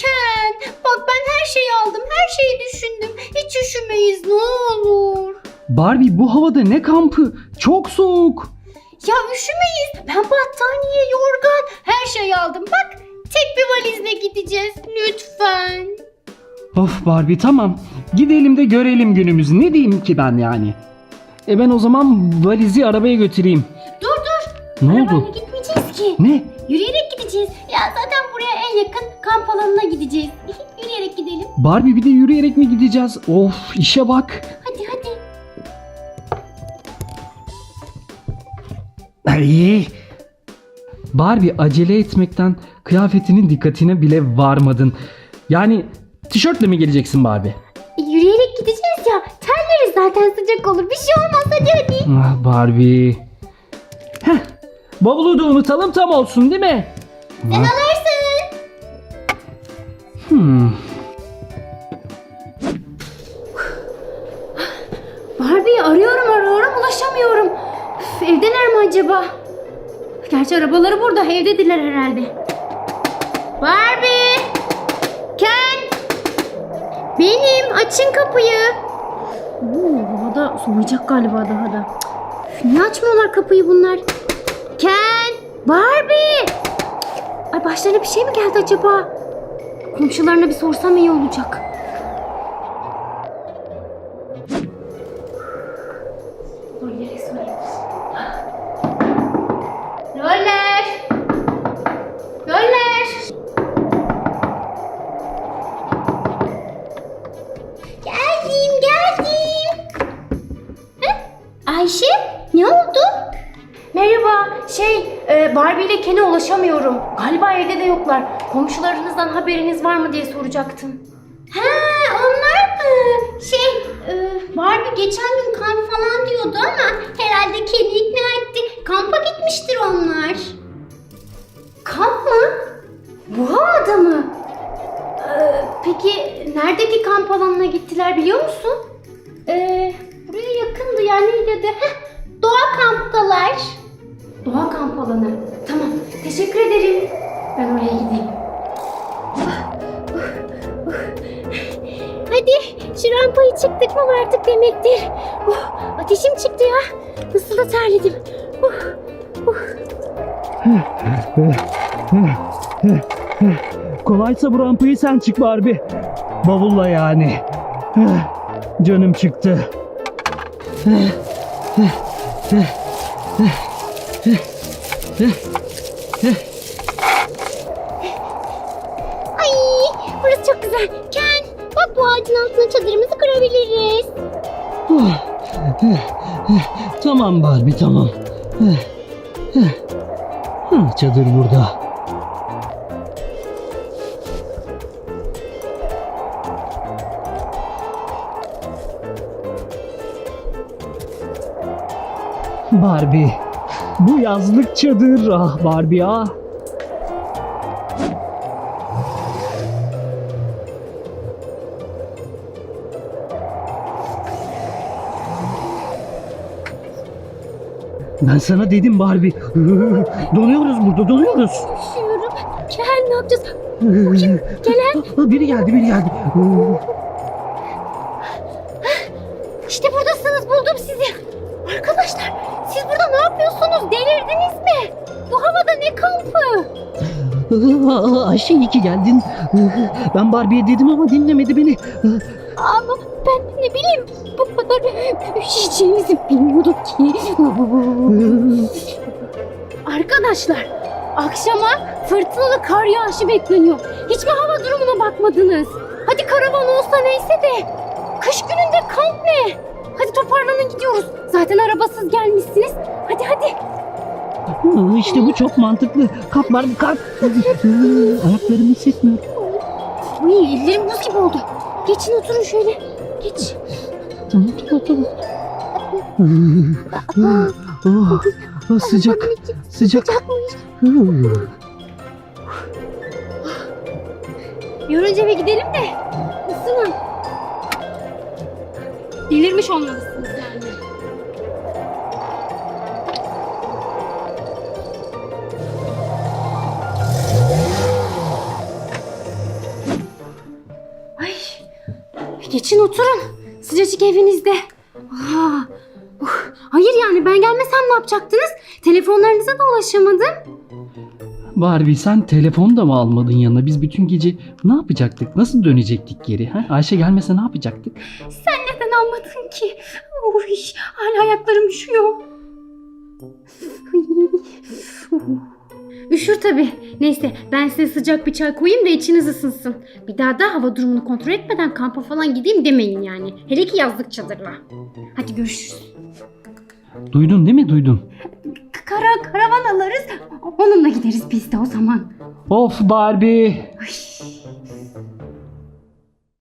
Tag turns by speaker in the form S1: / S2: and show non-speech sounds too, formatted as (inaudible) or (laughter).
S1: Ken, bak ben her şeyi aldım, her şeyi düşündüm. Hiç üşümeyiz ne olur.
S2: Barbie bu havada ne kampı? Çok soğuk.
S1: Ya üşümeyiz. Ben battaniye, yorgan, her şeyi aldım. Bak tek bir valizle gideceğiz. Lütfen.
S2: Of Barbie tamam. Gidelim de görelim günümüzü. Ne diyeyim ki ben yani? E ben o zaman valizi arabaya götüreyim.
S1: Dur dur.
S2: Ne
S1: Arabayla
S2: oldu?
S1: gitmeyeceğiz ki.
S2: Ne?
S1: Yürüyerek gideceğiz. Ya zaten buraya en yakın kamp alanına gideceğiz. (laughs) Yürüyerek gidelim.
S2: Barbie bir de yürüyerek mi gideceğiz? Of işe bak.
S1: Hadi hadi.
S2: Ay. Barbie acele etmekten kıyafetinin dikkatine bile varmadın. Yani tişörtle mi geleceksin Barbie?
S1: E, yürüyerek gideceğiz ya. Terleriz zaten sıcak olur. Bir şey olmaz hadi hadi.
S2: Ah Barbie. Heh. Bavulu da unutalım tam olsun değil mi?
S1: Sen alırsın.
S2: Hmm.
S1: Barbie'yi arıyorum arıyorum ulaşamıyorum. Üf, evdeler mi acaba? Gerçi arabaları burada evdediler herhalde. Barbie! Ken! Benim açın kapıyı. Oo, havada soğuyacak galiba daha da. Üf, niye açmıyorlar kapıyı bunlar? Ken! Barbie! Başlarına bir şey mi geldi acaba? Komşularına bir sorsam iyi olacak. Merhaba, şey e, Barbie ile Ken'e ulaşamıyorum. Galiba evde de yoklar. Komşularınızdan haberiniz var mı diye soracaktım. He, onlar mı? Şey, e, Barbie geçen gün kamp falan diyordu ama herhalde Ken'i ikna etti. Kampa gitmiştir onlar. Kamp mı? Bu havada mı? Ee, peki neredeki kamp alanına gittiler biliyor musun? Ee, buraya yakındı yani ya da heh, doğa kamptalar. Doğa kamp alanı. Tamam teşekkür ederim. Ben oraya gideyim. Hadi şu rampayı çıktık mı artık demektir. Oh, ateşim çıktı ya. Nasıl da terledim. Oh, oh.
S2: Kolaysa bu rampayı sen çık Barbie. Bavulla yani. Canım çıktı.
S1: Ay burası çok güzel. Ken bak bu ağacın altına çadırımızı kurabiliriz.
S2: Tamam Barbie tamam. Çadır burada. Barbie. Bu yazlık çadır. Ah Barbie ah. Ben sana dedim Barbie. (laughs) Donuyoruz burada, donuyoruz.
S1: Üşüyorum. Ken ne yapacağız? Gelen. (laughs)
S2: Biri geldi, biri geldi.
S1: İşte buradasınız buldum sizi. Arkadaşlar siz burada ne yapıyorsunuz? Delirdiniz mi? Bu havada ne kampı? (laughs)
S2: Ayşe iyi ki geldin. Ben Barbie'ye dedim ama dinlemedi beni.
S1: Ama ben ne bileyim bu kadar üşüyeceğimizi bilmiyordum ki. Arkadaşlar akşama fırtınalı kar yağışı bekleniyor. Hiç mi hava durumuna bakmadınız? Hadi karavan olsa neyse de. Kış gününde kamp ne? Hadi toparlanın gidiyoruz. Zaten arabasız gelmişsiniz. Hadi hadi.
S2: İşte bu çok mantıklı. Kalk Barbie kalk. Ayaklarımı hissetmiyorum.
S1: Uy ellerim buz gibi oldu. Geçin oturun şöyle. Geç.
S2: Tamam tamam tamam. Oh, oh, sıcak sıcak.
S1: Yorunca eve gidelim de ısının. Delirmiş olmalısınız yani. Geçin oturun. Sıcacık evinizde. Aa, uh, hayır yani ben gelmesem ne yapacaktınız? Telefonlarınıza da ulaşamadım.
S2: Barbie sen telefonu da mı almadın yanına? Biz bütün gece ne yapacaktık? Nasıl dönecektik geri? Ha? Ayşe gelmese ne yapacaktık?
S1: Sen neden almadın ki? Uy, hala ayaklarım üşüyor. Üşür tabi. Neyse ben size sıcak bir çay koyayım da içiniz ısınsın. Bir daha da hava durumunu kontrol etmeden kampa falan gideyim demeyin yani. Hele ki yazlık çadırla. Hadi görüşürüz.
S2: Duydun değil mi? Duydun.
S1: Kara karavan alırız. Onunla gideriz biz de o zaman.
S2: Of Barbie.
S1: Ay.